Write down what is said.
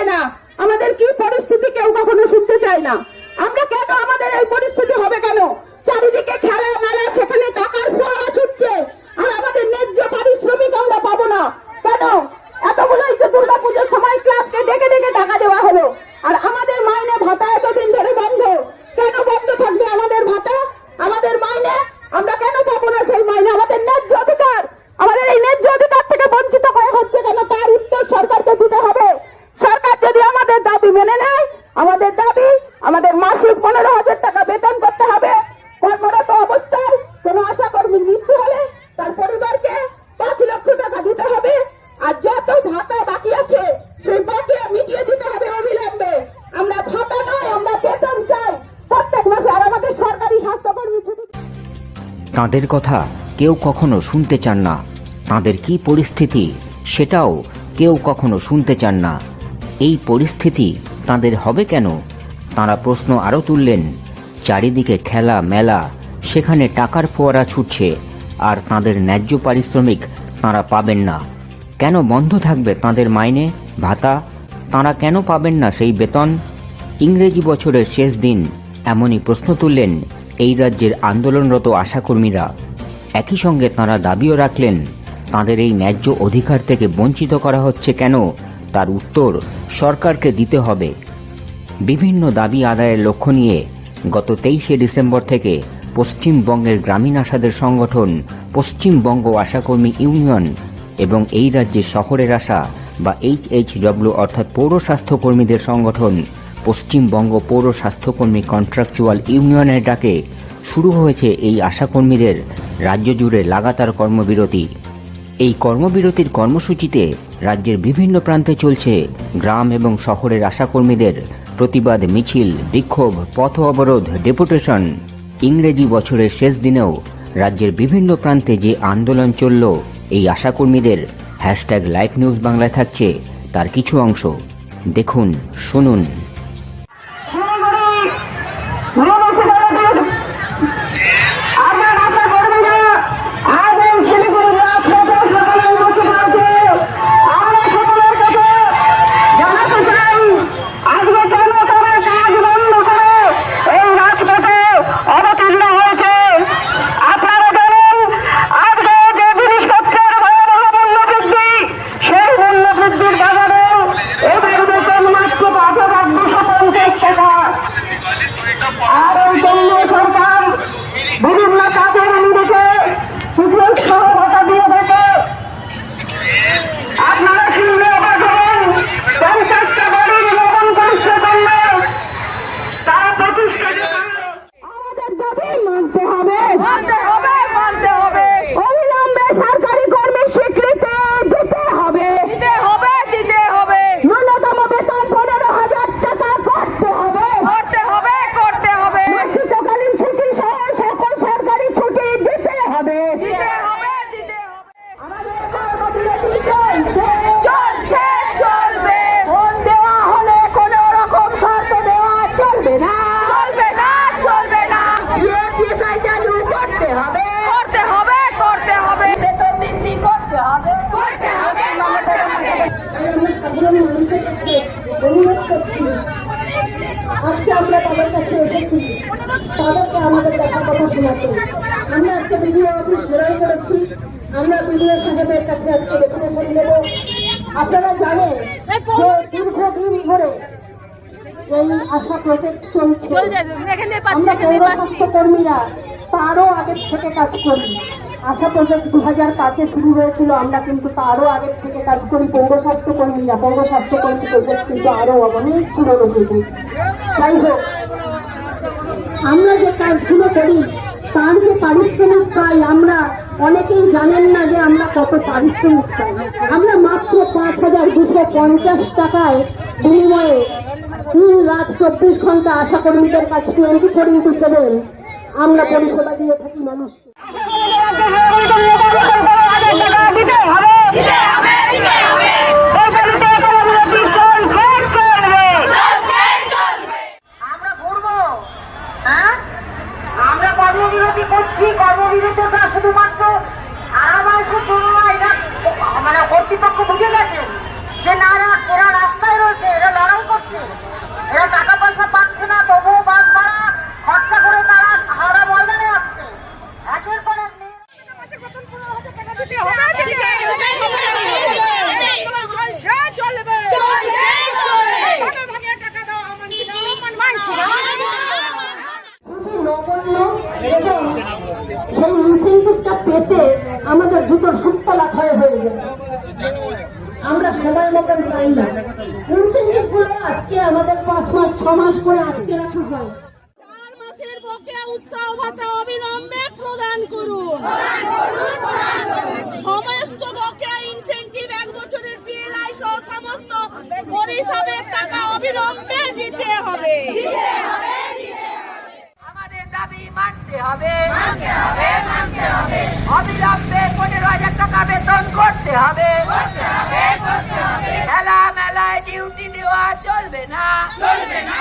চায় না। আমাদের কি পরিস্থিতি কেউ কখনো শুনতে চায় না। আমরা কেন আমাদের এই পরিস্থিতি হবে কেন? চারিদিকে খেলা মেলা, সেখানে টাকার ফোয়ারা তাদের কথা কেউ কখনো শুনতে চান না। তাদের কি পরিস্থিতি সেটাও কেউ কখনো শুনতে চান না। এই পরিস্থিতি তাদের হবে কেন? তারা প্রশ্ন আরও তুললেন, চারিদিকে খেলা মেলা, সেখানে টাকার ফোয়ারা ছুটছে, আর তাদের ন্যায্য পারিশ্রমিক তারা পাবেন না। কেন বন্ধ থাকবে তাদের মাইনে, ভাতা? তারা কেন পাবেন না সেই বেতন? ইংরেজি বছরের শেষ দিন, এমনই প্রশ্ন তুললেন এই রাজ্যের আন্দোলনরত আশাকর্মীরা। একই সঙ্গে তাঁরা দাবিও রাখলেন, তাদের এই ন্যায্য অধিকার থেকে বঞ্চিত করা হচ্ছে কেন, তার উত্তর সরকারকে দিতে হবে। বিভিন্ন দাবি আদায়ের লক্ষ্য নিয়ে গত তেইশে ডিসেম্বর থেকে পশ্চিমবঙ্গের গ্রামীণ আশাদের সংগঠন, পশ্চিমবঙ্গ আশাকর্মী ইউনিয়ন এবং এই রাজ্যের শহরের আশা বা এইচ এইচ ডব্লিউ অর্থাৎ পৌর স্বাস্থ্যকর্মীদের সংগঠন পশ্চিমবঙ্গ পৌর স্বাস্থ্যকর্মী কন্ট্রাকচুয়াল ইউনিয়নের ডাকে শুরু হয়েছে এই আশাকর্মীদের রাজ্য জুড়ে লাগাতার কর্মবিরতি। এই কর্মবিরতির কর্মসূচিতে রাজ্যের বিভিন্ন প্রান্তে চলছে গ্রাম এবং শহরের আশাকর্মীদের প্রতিবাদ, মিছিল, বিক্ষোভ, পথ অবরোধ, ডেপুটেশন। ইংরেজি বছরের শেষ দিনেও রাজ্যের বিভিন্ন প্রান্তে যে আন্দোলন চলল, এই আশাকর্মীদের হ্যাশট্যাগ লাইভ নিউজ বাংলায় থাকছে, তার কিছু অংশ। দেখুন, শুনুন। আজকে আমরা তাদের কাছে এসেছি। তাদেরকে আমাদের দেখা কথা শোনাতে। আমরা আজকে বিডিও অফিস ঘোরাই করেছি। আমরা বিডিও সাহেবের কাছে আজকে করে নেব। আপনারা জানেন যে দীর্ঘদিন ধরে এই আশা প্রজেক্ট চলছে। আমরা পৌর তারও আগের থেকে কাজ করি। আশা প্রজেক্ট দু হাজার কাছে শুরু হয়েছিল, আমরা কিন্তু তারও আগের থেকে কাজ করি। পৌর স্বাস্থ্য কর্মীরা পৌর স্বাস্থ্য কর্মী প্রজেক্ট কিন্তু আরও অনেক পুরনো প্রজেক্ট যাই হোক, আমরা যে কাজগুলো করি, তার যে পারিশ্রমিক পাই, আমরা অনেকেই জানেন না যে আমরা কত পারিশ্রমিক পাই। আমরা মাত্র পাঁচ হাজার দুশো পঞ্চাশ টাকায় বিনিময়ে দিন রাত চব্বিশ ঘণ্টা আশা কর্মীদের কাছে টোয়েন্টি ফোর ইন্টু সেভেন আমরা পরিষেবা দিয়ে থাকি মানুষকে। পেতে আমাদের জুতোর সুতলা ক্ষয় হয়ে যায় আমরা সময় মতন পাই না। ইনসেন্টিভগুলো আজকে আমাদের পাঁচ মাস ছ মাস করে আটকে রাখা হয়। উৎসাহ অবিলম্বে প্রদান করুন। সমস্ত এক বছরের সমস্ত পরিষদের টাকা অবিলম্বে দিতে আমাদের দাবি মানতে হবে। মানতে হবে মানতে হবে। অবিলম্বে পনেরো হাজার টাকা বেতন করতে হবে। খেলা মেলায় ডিউটি দেওয়া চলবে না চলবে না।